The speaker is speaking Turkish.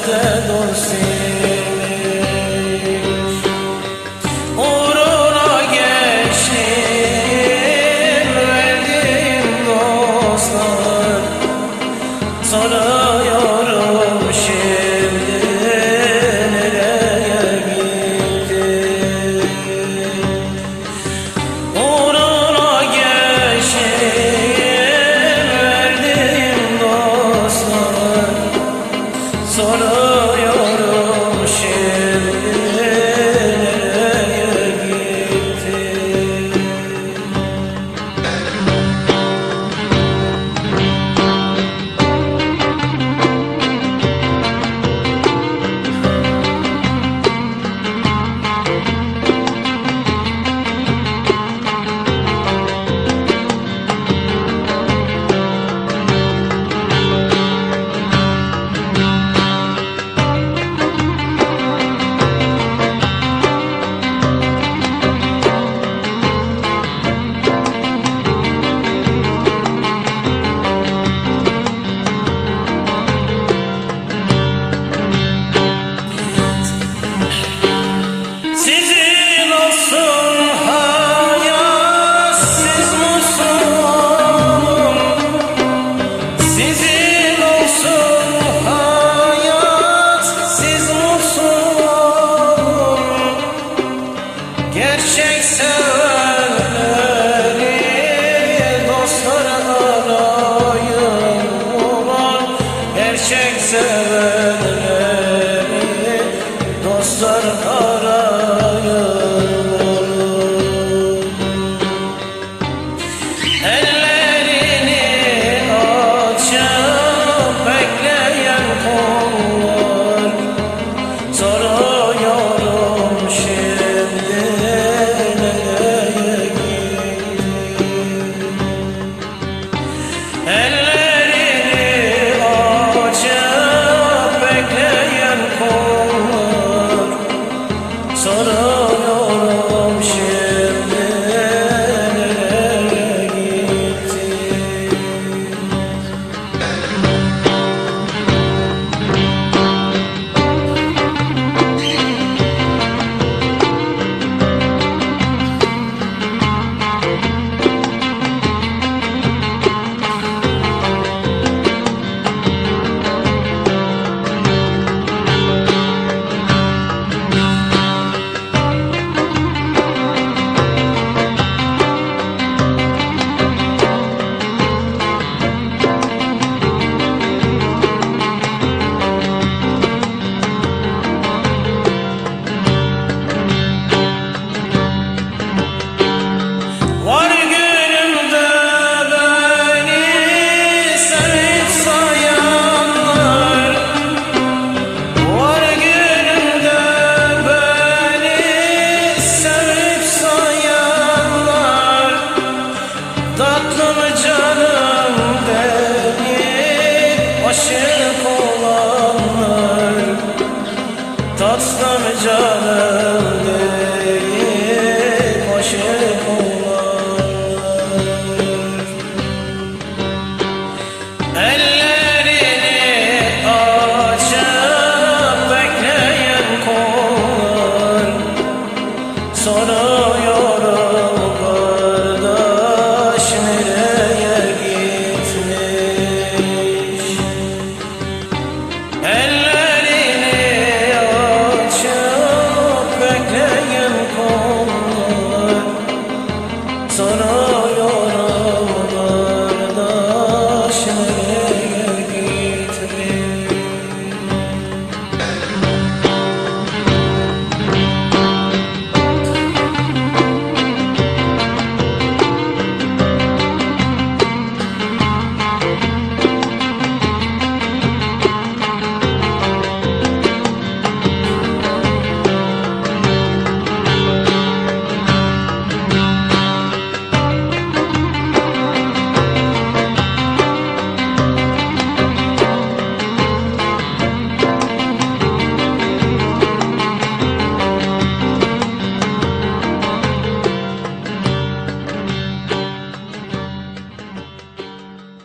hasrette dursun Uğruna geçtim verdim dostlar. Sana yok You chase so. Hele canım